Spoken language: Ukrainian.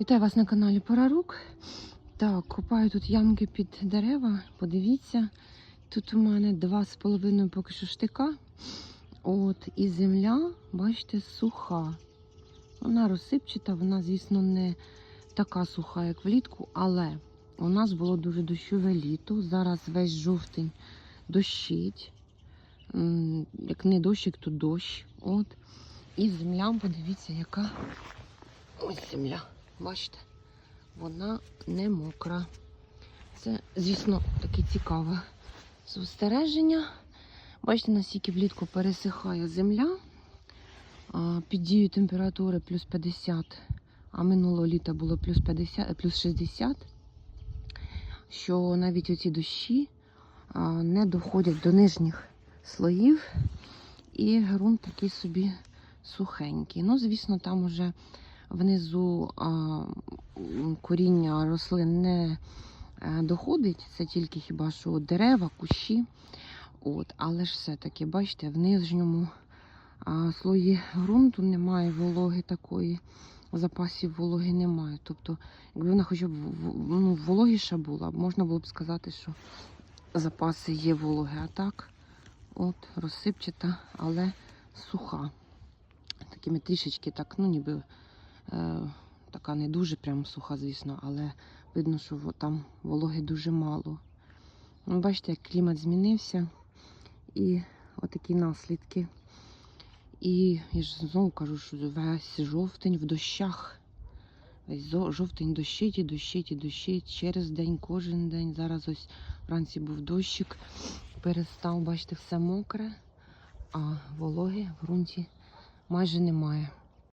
Вітаю вас на каналі Порарук. Так, купаю тут ямки під дерева. Подивіться, тут у мене два з половиною поки що штика. От, і земля, бачите, суха. Вона розсипчата, вона, звісно, не така суха, як влітку, але у нас було дуже дощове літо. Зараз весь жовтень дощить. Як не дощик, то дощ. От. І земля, подивіться, яка ось земля. Бачите, вона не мокра. Це, звісно, таке цікаве спостереження. Бачите, наскільки влітку пересихає земля. Під дією температури плюс 50, а минулого літа було плюс 50, плюс 60, що навіть оці дощі не доходять до нижніх слоїв, і ґрунт такий собі сухенький. Ну, звісно, там уже внизу коріння рослин не е, доходить, це тільки хіба що дерева, кущі. От, але ж все-таки, бачите, в нижньому слої ґрунту немає вологи такої, запасів вологи немає. Тобто, якби вона хоча б ну, вологіша була, можна було б сказати, що запаси є вологи. А так, от, розсипчата, але суха. Такими трішечки так, ну ніби така не дуже прям суха, звісно, але видно, що там вологи дуже мало. Ну, Бачите, як клімат змінився і отакі наслідки. І я ж знову кажу, що весь жовтень в дощах. Весь жовтень дощить і дощить і дощить через день, кожен день. Зараз ось вранці був дощик, перестав, бачите, все мокре, а вологи в ґрунті майже немає.